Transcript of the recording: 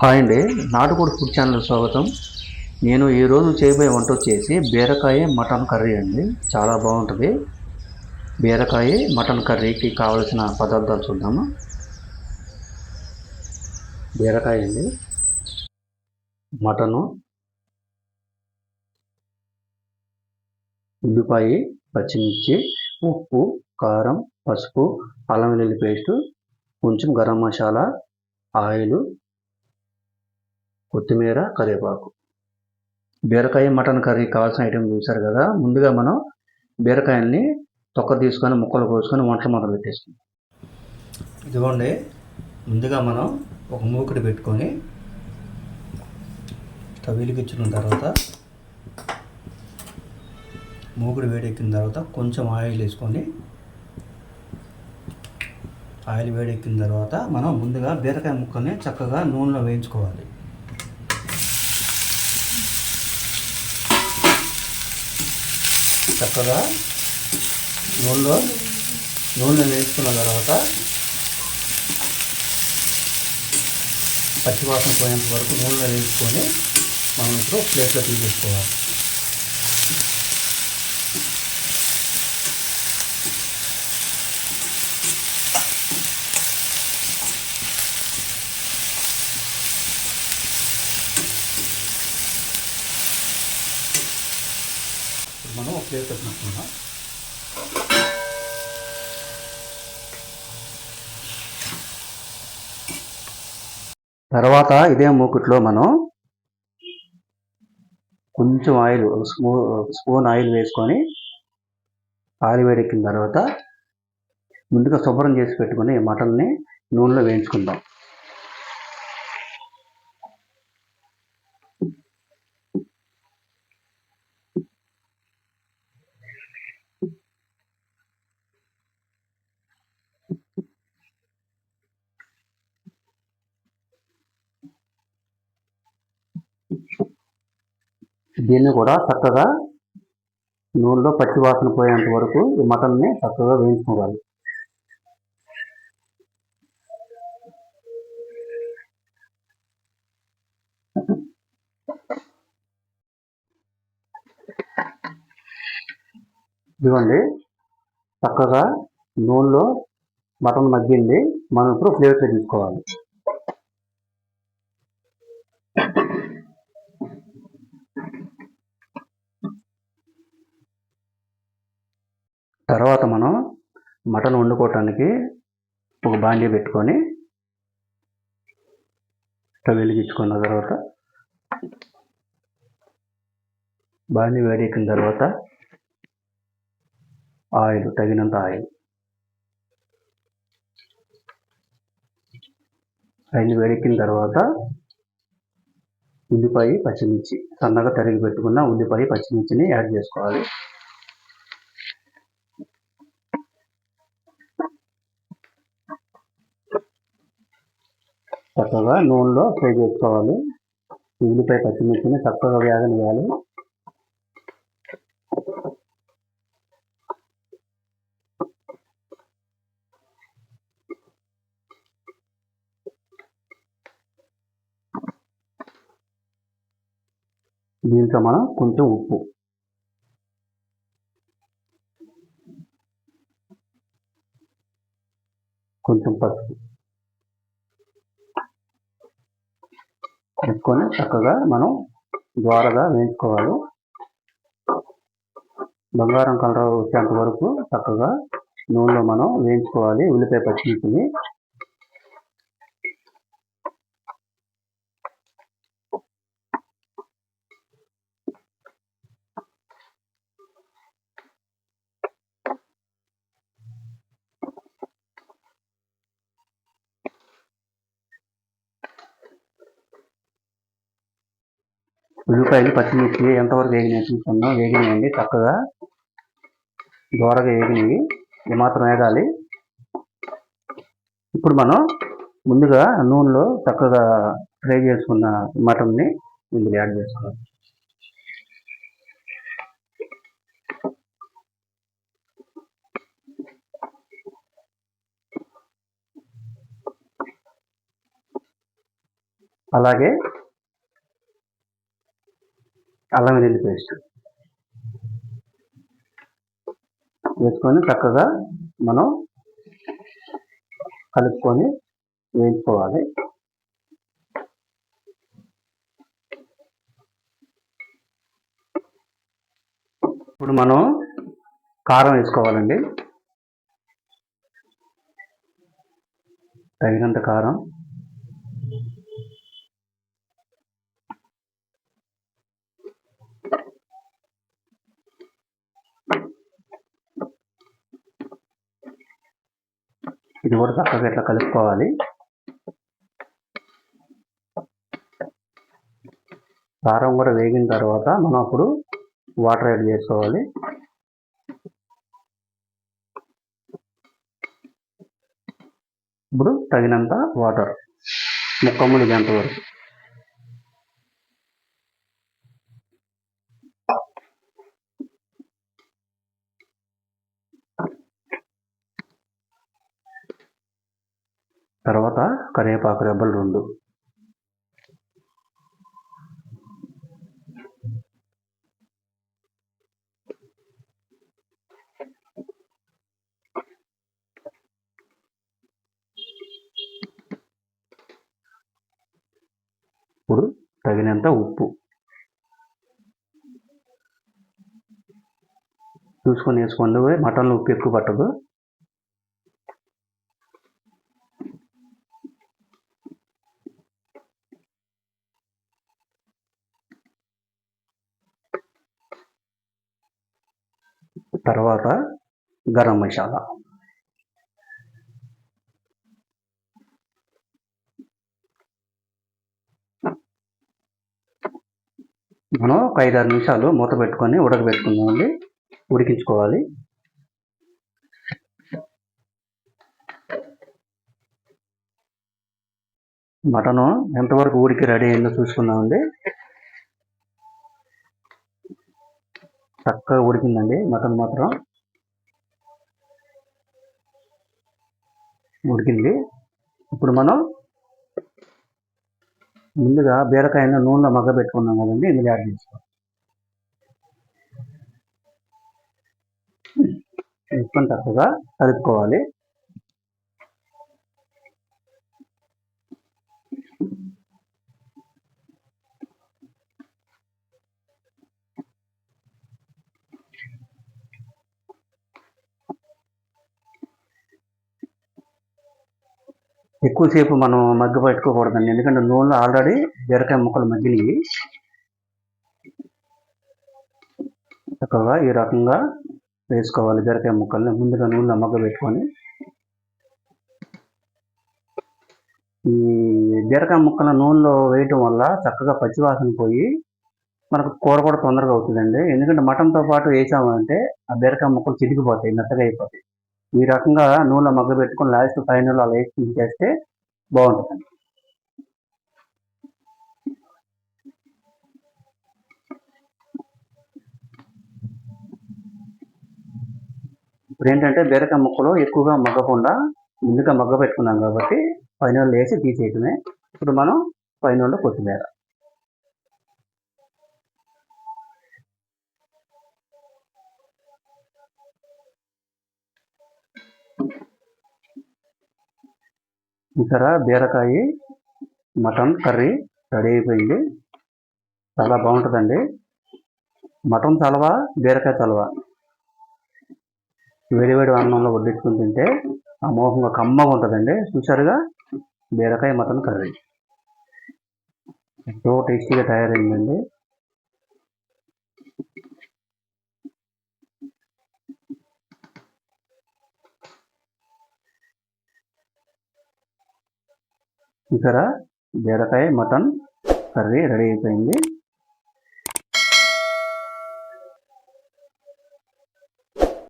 Hi అండి నాటుకోడి food channel స్వాగతం. నేను ఈరోజు చేయబోయే వంట వచ్చేసి బీరకాయ మటన్ కర్రీ అండి. చాలా బాగుంటుంది. బీరకాయ మటన్ కర్రీకి కావలసిన పదార్థాలు చూద్దాము? బీరకాయ అండి. మటను. ఉల్లిపాయ పచ్చిమిర్చి ఉప్పు కారం పసుపు అల్లం వెల్లుల్లి పేస్టు కొంచెం గరం మసాలా ఆయిల్ కొత్తిమీర కరివేపాకు. బీరకాయ మటన్ కర్రీ కావాల్సిన ఐటెం చూసారు కదా ముందుగా మనం బీరకాయల్ని తొక్క తీసుకొని ముక్కలు కోసుకొని వంటలు మొదలు పెట్టేసుకుందాం. ఇదిగోండి ముందుగా మనం ఒక మూకుడు పెట్టుకొని స్టవ్ వెలిగించిన తర్వాత మూకుడు వేడెక్కిన తర్వాత కొంచెం ఆయిల్ వేసుకొని ఆయిల్ వేడెక్కిన తర్వాత మనం ముందుగా బీరకాయ ముక్కల్ని చక్కగా నూనెలో వేయించుకోవాలి. చక్కగా నూనెలో నూనె వేసుకున్న తర్వాత పచ్చివాసన పోయేంత వరకు నూనెలో వేసుకొని మనం ఇప్పుడు ప్లేట్లో తీసేసుకోవాలి. మనం ఒక ప్లేట్ పెట్టుకుంటున్నాం తర్వాత ఇదే మూకుట్లో మనం కొంచెం ఆయిల్ స్పూ స్పూన్ ఆయిల్ వేసుకొని ఆయిల్ వేడెక్కిన తర్వాత ముందుగా శుభ్రం చేసి పెట్టుకుని మటన్ని నూనెలో వేయించుకుందాం. దీన్ని కూడా చక్కగా నూనెలో పచ్చి వాసన పోయేంత వరకు ఈ మటన్ని చక్కగా వేయించుకోవాలి. ఇదిగోండి చక్కగా నూనెలో మటన్ మగ్గింది మనం ఇప్పుడు ఫ్లేవర్స్ తీసుకోవాలి. తర్వాత మనం మటన్ వండుకోవటానికి ఒక బాండీ పెట్టుకొని స్టవ్ వెలిగించుకున్న తర్వాత బాండీ వేడెక్కిన తర్వాత ఆయిల్ తగినంత ఆయిల్. ఆయిల్ వేడెక్కిన తర్వాత ఉల్లిపాయ పచ్చిమిర్చి సన్నగా తరిగి పెట్టుకున్న ఉల్లిపాయ పచ్చిమిర్చిని యాడ్ చేసుకోవాలి. చక్కగా నూనెలో ఫ్రై చేసుకోవాలి. ఉల్లిపాయ పచ్చిమిర్చిని చక్కగా వేగనివ్వాలి. దీంట్లో మనం కొంచెం ఉప్పు. కొంచెం పసుపు. వేసుకొని చక్కగా మనం ద్వారగా వేయించుకోవాలి. బంగారం కలర్ వచ్చేంత వరకు చక్కగా నూనెలో మనం వేయించుకోవాలి. ఉల్లిపాయ పచ్చిమిర్చిని ఉల్లిపాయలు పచ్చిమిర్చి ఎంతవరకు వేగినాయి చూసుకున్నాం వేగినాయండి చక్కగా దోరగా వేగినవి ఏమాత్రం వేగాలి. ఇప్పుడు మనం ముందుగా నూనెలో చక్కగా ఫ్రై చేసుకున్న మటన్ని ఇందులో యాడ్ చేసుకోవాలి. అలాగే అల్లం వెల్లుల్లి పేస్ట్. వేసుకొని చక్కగా మనం కలుపుకొని వేయించుకోవాలి. ఇప్పుడు మనం కారం వేసుకోవాలండి. తగినంత కారం. ఇది కూడా చక్కగా ఇట్లా కలుపుకోవాలి. కారం కూడా వేగిన తర్వాత మనం అప్పుడు వాటర్ యాడ్ చేసుకోవాలి. ఇప్పుడు తగినంత వాటర్ ముక్క గంట వరకు. తర్వాత కరివేపాకు రెబ్బలు రెండు. ఇప్పుడు తగినంత ఉప్పు. చూసుకొని వేసుకోండి. మటన్లో ఉప్పు ఎక్కువ పట్టదు. తర్వాత గరం మసాలా. మనం ఒక ఐదారు నిమిషాలు మూత పెట్టుకొని ఉడకబెట్టుకుందామండి. ఉడికించుకోవాలి. మటను ఎంతవరకు ఊరికి రెడీ అయిందో చూసుకుందామండి. చక్కగా ఉడికిందండి. మటన్ మాత్రం ఉడికింది. ఇప్పుడు మనం ముందుగా బీరకాయను నూనెలో మగ్గ పెట్టుకున్నాం కదండి ఇందులో యాడ్ చేసుకోవాలి. వేసుకొని చక్కగా కలుపుకోవాలి. ఎక్కువసేపు మనం మగ్గ పెట్టుకోకూడదండి. ఎందుకంటే నూనెలో ఆల్రెడీ బీరకాయ ముక్కలు మగ్గినవి. చక్కగా ఈ రకంగా వేసుకోవాలి బీరకాయ ముక్కల్ని. ముందుగా నూనెలో మగ్గ పెట్టుకొని ఈ బీరకాయ ముక్కల నూనెలో వేయటం వల్ల చక్కగా పచ్చివాసన పోయి మనకు కూర కూడా తొందరగా అవుతుందండి. ఎందుకంటే మటన్తో పాటు వేసామంటే ఆ బీరకాయ ముక్కలు చిరిగిపోతాయి మెత్తగా అయిపోతాయి. ఈ రకంగా నూనెలో మగ్గ పెట్టుకుని లాస్ట్ ఫైనల్ అలా వేసి చేస్తే బాగుంటుంది. ఇప్పుడు ఏంటంటే బీరకాయ ముక్కలు ఎక్కువగా మగ్గకుండా ముందుగా మగ్గ పెట్టుకున్నాం కాబట్టి ఫైనల్ వేసి తీసేయటమే ఇప్పుడు మనం ఫైనల్లో కొత్తిమీర. ఇక్కడ బీరకాయ మటన్ కర్రీ రెడీ అయిపోయింది. చాలా బాగుంటుందండి. మటన్ చలవ బీరకాయ చలవ? వేడివేడి అన్నంలో వడ్డించుకుని తింటే అమోఘంగా కమ్మగా ఉంటుందండి. చూసారుగా బీరకాయ మటన్ కర్రీ. ఎంతో టేస్టీగా తయారైందండి. ఇక్కడ బీరకాయ మటన్ కర్రీ రెడీ అయిపోయింది.